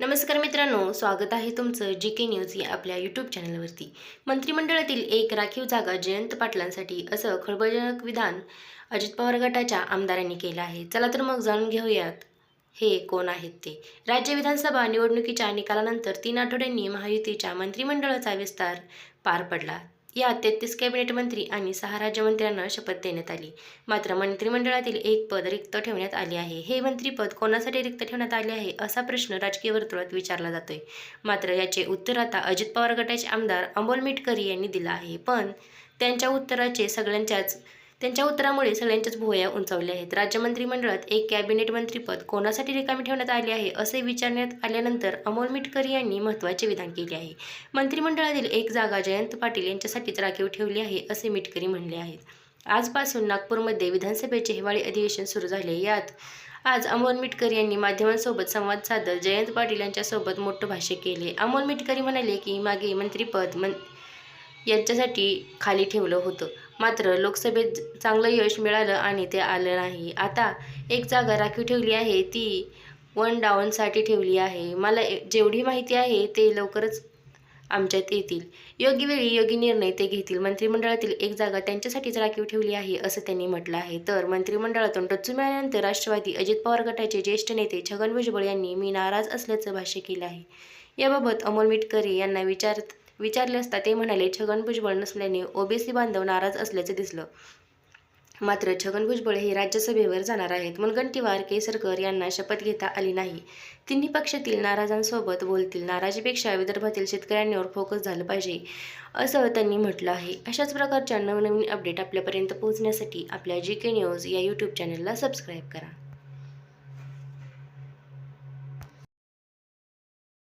नमस्कार मित्रांनो स्वागत आहे तुमचं जी के न्यूज या आपल्या यूट्यूब चॅनलवरती मंत्रिमंडळातील एक राखीव जागा जयंत पाटलांसाठी असं खळबळजनक विधान अजित पवार गटाच्या आमदारांनी केलं आहे. चला तर मग जाणून घेऊयात हे कोण आहेत ते? राज्य विधानसभा निवडणुकीच्या निकालानंतर तीन आठवड्यांनी महायुतीच्या मंत्रिमंडळाचा विस्तार पार पडला. या तेहतीस कॅबिनेट मंत्री आणि सहा राज्यमंत्र्यांना शपथ देण्यात आली. मात्र मंत्रिमंडळातील एक पद रिक्त ठेवण्यात आले आहे. हे मंत्रीपद कोणासाठी रिक्त ठेवण्यात आले आहे असा प्रश्न राजकीय वर्तुळात विचारला जातोय. मात्र याचे उत्तर आता अजित पवार गटाचे आमदार अमोल मिटकरी यांनी दिलं आहे. पण त्यांच्या उत्तराचे सगळ्यांच्याच त्यांच्या उत्तरामुळे सगळ्यांच्याच भुवया उंचावल्या आहेत. राज्य मंत्रिमंडळात एक कॅबिनेट मंत्रीपद कोणासाठी रिकामी ठेवण्यात आले आहे असे विचारण्यात आल्यानंतर अमोल मिटकर यांनी महत्त्वाचे विधान केले आहे. मंत्रिमंडळातील एक जागा जयंत पाटील यांच्यासाठीच राखीव ठेवली आहे असे मिटकरी म्हणले आहेत. आजपासून नागपूरमध्ये विधानसभेचे हिवाळी अधिवेशन सुरू झाले. यात आज अमोल मिटकर यांनी माध्यमांसोबत संवाद साधत जयंत पाटील यांच्यासोबत मोठं भाष्य केले. अमोल मिटकरी म्हणाले की मागे मंत्रिपद मन यांच्यासाठी खाली ठेवलं होतं. मात्र लोकसभेत चांगलं यश मिळालं आणि ते आलं नाही. आता एक जागा राखीव ठेवली आहे. ती वन डाऊनसाठी ठेवली आहे. मला ए- जेवढी माहिती आहे ते लवकरच आमच्यात येतील. योग्य वेळी योग्य निर्णय ते घेतील. मंत्रिमंडळातील एक जागा त्यांच्यासाठीच राखीव ठेवली आहे असं त्यांनी म्हटलं आहे. तर मंत्रिमंडळातून टच्चू मिळाल्यानंतर राष्ट्रवादी अजित पवार गटाचे ज्येष्ठ नेते छगन भुजबळ यांनी मी नाराज असल्याचं भाष्य केलं आहे. याबाबत अमोल मिटकरी यांना विचार विचारले असता ते म्हणाले छगन भुजबळ नसल्याने ओबीसी बांधव नाराज असल्याचं दिसलं. मात्र छगन भुजबळ हे राज्यसभेवर जाणार आहेत. मुनगंटीवार केसरकर यांना शपथ घेता आली नाही. तिन्ही पक्षातील नाराजांसोबत बोलतील. नाराजीपेक्षा विदर्भातील शेतकऱ्यांवर फोकस झालं पाहिजे असं त्यांनी म्हटलं आहे. अशाच प्रकारच्या नवनवीन अपडेट आपल्यापर्यंत पोहोचण्यासाठी आपल्या जी के न्यूज या यूट्यूब चॅनलला सबस्क्राईब करा.